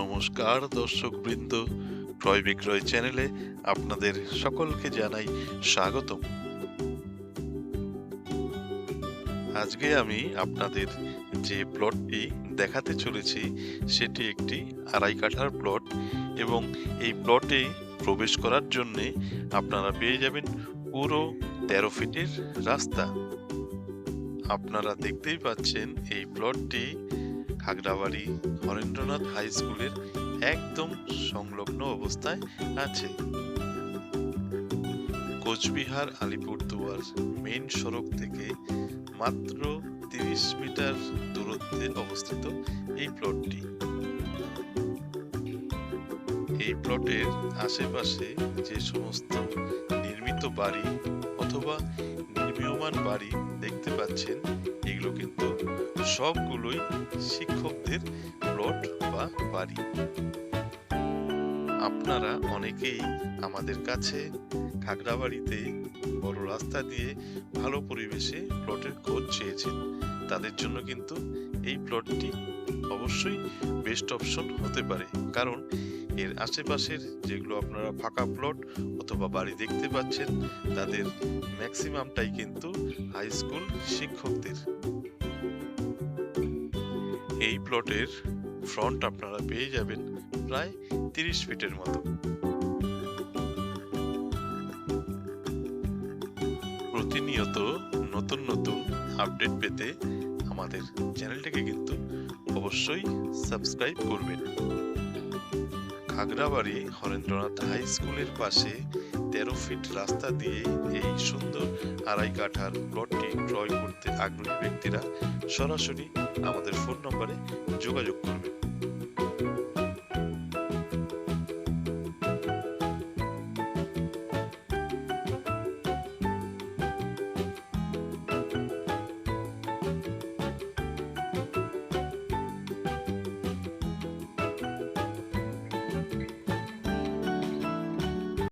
নমস্কার দর্শকবৃন্দ ক্রয় বিক্রয় চ্যানেলে আপনাদের সকলকে জানাই স্বাগতম। আজকে আমি আপনাদের যে প্লটটি দেখাতে চলেছি, সেটি একটি আড়াই কাঠার প্লট এবং এই প্লটে প্রবেশ করার জন্যে আপনারা পেয়ে যাবেন পুরো তেরো ফিটের রাস্তা। আপনারা দেখতেই পাচ্ছেন এই প্লটটি খাগড়াবাড়ি হরেন্দ্রনাথ হাই স্কুলের একদম সংলগ্ন অবস্থায় আছে। কোচবিহার আলিপুরদুয়ার মেন সড়ক থেকে মাত্র তিরিশ মিটার দূরত্বে অবস্থিত এই প্লটটি। এই প্লটের আশেপাশে যে সমস্ত নির্মিত বাড়ি অথবা নির্মীয়মান বাড়ি দেখতে পাচ্ছেন, এগুলো কিন্তু সবগুলোই শিক্ষকদের প্লট বা বাড়ি। আপনারা অনেকেই আমাদের কাছে খাগড়াবাড়িতে বড় রাস্তা দিয়ে ভালো পরিবেশে প্লটের খোঁজ চেয়েছেন। তাদের জন্য কিন্তু এই প্লটটি অবশ্যই বেস্ট অপশন হতে পারে। কারণ এর আশেপাশের যেগুলো আপনারা ফাঁকা প্লট অথবা বাড়ি দেখতে পাচ্ছেন, তাদের ম্যাক্সিমামটাই কিন্তু হাই স্কুল শিক্ষকদের। এই প্লটের ফ্রন্ট আপনারা পেয়ে যাবেন প্রায় তিরিশ ফিটের মতো। প্রতিনিয়ত নতুন নতুন আপডেট পেতে আমাদের চ্যানেলটিকে কিন্তু অবশ্যই সাবস্ক্রাইব করবেন। খাগড়াবাড়ি হরেন্দ্রনাথ হাই স্কুলের পাশে তেরো ফিট রাস্তা দিয়ে এই সুন্দর আড়াই কাঠার প্লটটি ক্রয় করতে আগ্রহী ব্যক্তিরা সরাসরি আমাদের ফোন নম্বরে যোগাযোগ করবেন।